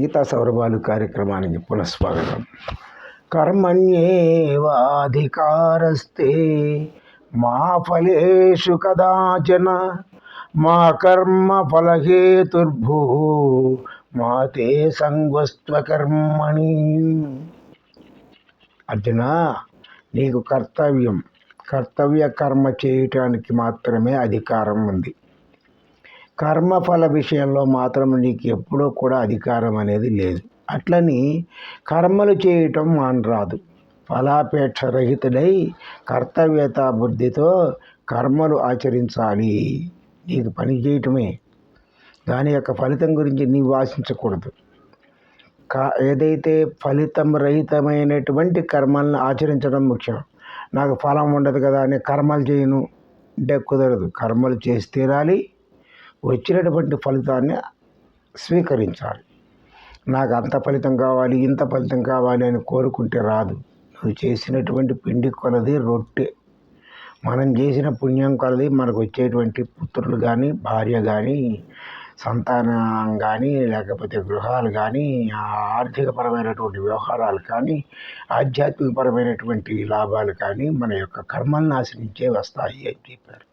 గీతా సౌరభాలు కార్యక్రమానికి పునఃస్వాగతం. కర్మణ్యేవాధికారస్తే మా ఫలేషు కదాచన మా కర్మ ఫలహేతుర్భూ మా తే సంగస్త్వకర్మణి అర్జున నీకు కర్తవ్యం. కర్తవ్య కర్మ చేయటానికి మాత్రమే అధికారం ఉంది. కర్మఫల విషయంలో మాత్రం నీకు ఎప్పుడూ కూడా అధికారం అనేది లేదు. అట్లని కర్మలు చేయటం మానరాదు. ఫలాపేక్ష రహితుడై కర్తవ్యత బుద్ధితో కర్మలు ఆచరించాలి. నీకు పని చేయటమే. దాని యొక్క ఫలితం గురించి నీవు ఆశించకూడదు. కా ఏదైతే ఫలితం రహితమైనటువంటి కర్మలను ఆచరించడం ముఖ్యం. నాకు ఫలం ఉండదు కదా అని కర్మలు చేయను. అంటే కుదరదు. కర్మలు చేసి తీరాలి. వచ్చినటువంటి ఫలితాన్ని స్వీకరించాలి. నాకు అంత ఫలితం కావాలి ఇంత ఫలితం కావాలి అని కోరుకుంటే రాదు. నువ్వు చేసినటువంటి పిండి కొలది రొట్టె. మనం చేసిన పుణ్యం కొలది మనకు వచ్చేటువంటి పుత్రులు కానీ భార్య కానీ సంతానం కానీ లేకపోతే గృహాలు కానీ ఆర్థికపరమైనటువంటి వ్యవహారాలు కానీ ఆధ్యాత్మికపరమైనటువంటి లాభాలు కానీ మన యొక్క కర్మలను ఆశ్రయించే వస్తాయి అని చెప్పారు.